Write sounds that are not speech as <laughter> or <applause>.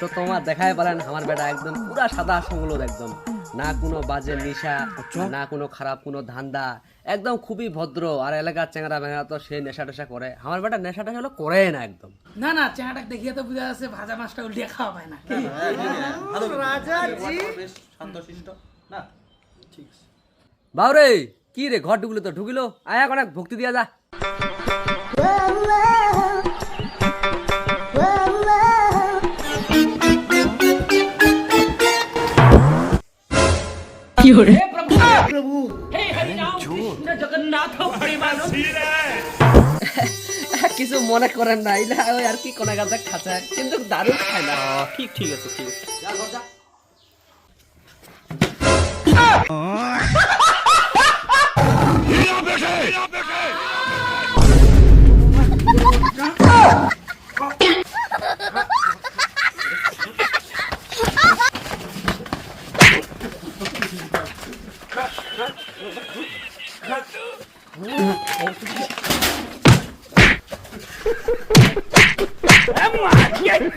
তো তোমার দেখাই পারেন আমার বেটা একদম পুরা সাদা সঙ্গলোদ একদম না কোনো বাজে নেশা না কোনো খারাপ কোনো ধান্দা একদম খুবই ভদ্র আর এলাকার চেংরা মেঙরা তো সে নেশা টেশা করে আমার বেটা নেশা টেশা হলো করে না একদম না না চেহারাটা দেখিয়ে তো বোঝা যাচ্ছে ভাজা মাছটা উল্টিয়ে খাওয়া পায় না বাউরে কি রে ঘর ঢুকলো তো ঢুকিলো আয়া অনেক ভক্তি দিয়া যা <laughs> কিছু মনে করেন না ইলা ওই আর কি কোনা গাছে খাচ্ছে কিন্তু দারুণ খায় না। ঠিক ঠিক আছে ঠিক আছে। I'm watching!